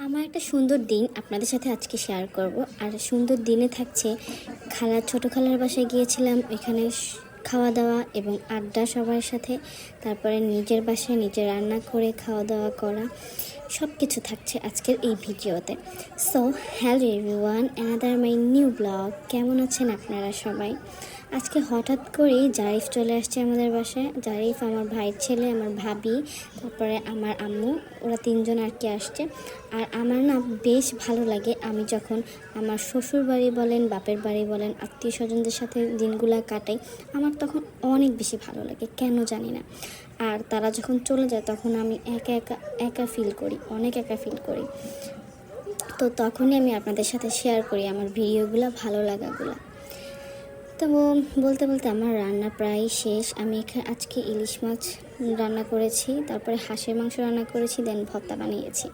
আমার একটা সুন্দর দিন আপনাদের সাথে আজকে শেয়ার করব। আর সুন্দর দিনে থাকছে খালার ছোট খালার বাসায় গিয়েছিলাম, এখানে খাওয়া দাওয়া এবং আড্ডা সবার সাথে, তারপরে নিজের বাসায় নিজে রান্না করে খাওয়া দাওয়া করা সব কিছু থাকছে আজকের এই ভিডিওতে। So hello everyone another my new blog কেমন আছেন আপনারা সবাই? আজকে হঠাৎ করেই জারিফ চলে আসছে আমাদের বাসায়। জারিফ আমার ভাইয়ের ছেলে, আমার ভাবি, তারপরে আমার আম্মু, ওরা তিনজন আর কি আসছে। আর আমার না বেশ ভালো লাগে। আমি যখন আমার শ্বশুর বাড়ি বলেন, বাপের বাড়ি বলেন, আত্মীয় স্বজনদের সাথে দিনগুলো কাটাই, আমার তখন অনেক বেশি ভালো লাগে। কেন জানি না। আর তারা যখন চলে যায়, তখন আমি একা একা একা ফিল করি, অনেক একা ফিল করি। তো তখনই আমি আপনাদের সাথে শেয়ার করি আমার ভিডিওগুলো ভালো লাগাগুলো। তো বলতে বলতে আমার রান্না প্রায় শেষ। আমি এখানে আজকে ইলিশ মাছ রান্না করেছি, তারপরে হাঁসের মাংস রান্না করেছি দেন ভর্তা বানিয়েছি।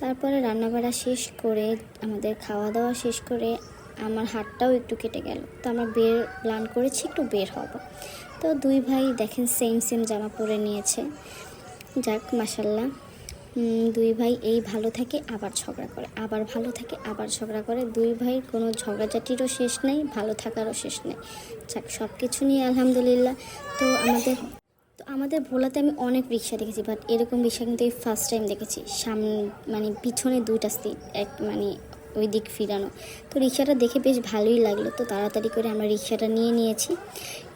তারপরে রান্না রান্নাবাড়া শেষ করে, আমাদের খাওয়া দাওয়া শেষ করে আমার হাতটাও একটু কেটে গেল। তো আমরা বের, প্ল্যান করেছি একটু বের হব। তো দুই ভাই দেখেন সেম সেম জামা পরে নিয়েছে। যাক মাসাল্লাহ দুই ভাই এই ভালো থাকে, আবার ঝগড়া করে। আবার ভালো থাকে, আবার ঝগড়া করে। দুই ভাই কোনো ঝগড়াঝাটিরও শেষ নেই, ভালো থাকারও শেষ নেই। যাক সব কিছু নিয়ে আলহামদুলিল্লাহ। তো আমাদের তো আমাদের ভোলাতে আমি অনেক রিক্সা দেখেছি বাট এরকম রিক্সা কিন্তু এই ফার্স্ট টাইম দেখেছি। সামনে মানে পিছনে দুইটা সিট এক মানে ওই দিক ফিরানো। তো রিক্সাটা দেখে বেশ ভালোই লাগল। তো তাড়াতাড়ি করে আমরা রিক্সাটা নিয়ে নিয়েছি।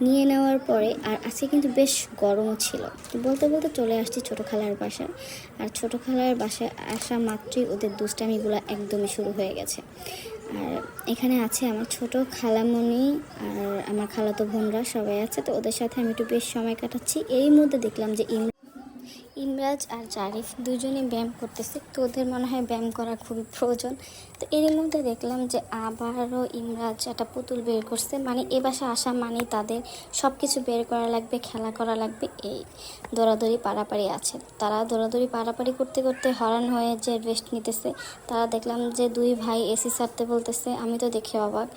নিয়ে নেওয়ার পরে আর আজকে কিন্তু বেশ গরমও ছিল। বলতে বলতে চলে আসছি ছোটো খালার বাসায়। আর ছোটো খালার বাসায় আসা মাত্রই ওদের দুষ্টামিগুলো একদমই শুরু হয়ে গেছে। আর এখানে আছে আমার ছোট খালামণি আর আমার খালাতো বোনরা সবাই আছে। তো ওদের সাথে আমি একটু বেশ সময় কাটাচ্ছি। এই মধ্যে দেখলাম যে ইম ইমরাজ আর জারিফ দুজনেই ব্যায়াম করতেছে। তো ওদের মনে হয় ব্যায়াম করা খুবই প্রয়োজন। তো এর মধ্যে দেখলাম যে আবারও ইমরাজ একটা পুতুল বের করছে। মানে এ বাসা আসা মানে তাদের সব কিছু বের করা লাগবে, খেলা করা লাগবে, এই দৌড়াদৌড়ি পাড়াপাড়ি আছে। তারা দৌড়াদৌড়ি পাড়াপাড়ি করতে করতে হরান হয়ে যে রেস্ট নিতেছে, তারা দেখলাম যে দুই ভাই এসি সারতে বলতেছে, আমি তো দেখে অবাক।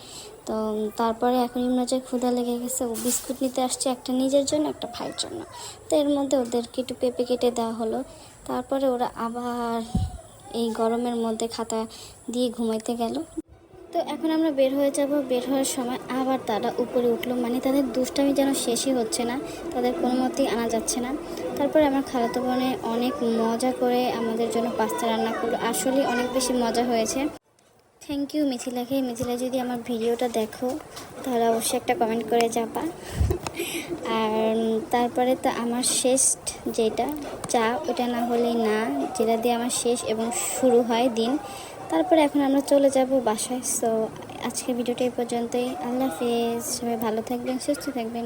তো তারপরে এখন ইমরাজের ক্ষুধা লেগে গেছে, ও বিস্কুট নিতে আসছে একটা নিজের জন্য, একটা ভাইয়ের জন্য। তো এর মধ্যে ওদেরকে একটু পেঁপে কেটে দেওয়া হলো। তারপরে ওরা আবার এই গরমের মধ্যে খাতা দিয়ে ঘুমাইতে গেল। তো এখন আমরা বের হয়ে যাব। বের হওয়ার সময় আবার তারা উপরে উঠল। মানে তাদের দুষ্টামি যেন শেষই হচ্ছে না। তাদের কোনো মতেই আনা যাচ্ছে না। তারপরে আমার খালাতো বোনে অনেক মজা করে আমাদের জন্য পাস্তা রান্না করল। আসলে অনেক বেশি মজা হয়েছে। Thank you মিথিলাকে। মিথিলা, যদি আমার ভিডিওটা দেখো, তাহলে অবশ্যই একটা কমেন্ট করে যাবা। আর তারপরে তো আমার শেষ যেটা, চা, ওটা না হলেই না, যেটা দিয়ে আমার শেষ এবং শুরু হয় দিন। তারপরে এখন আমরা চলে যাব বাসায়। সো আজকের ভিডিওটা এই পর্যন্তই। আল্লাহ হাফেজ। সবাই ভালো থাকবেন, সুস্থ থাকবেন।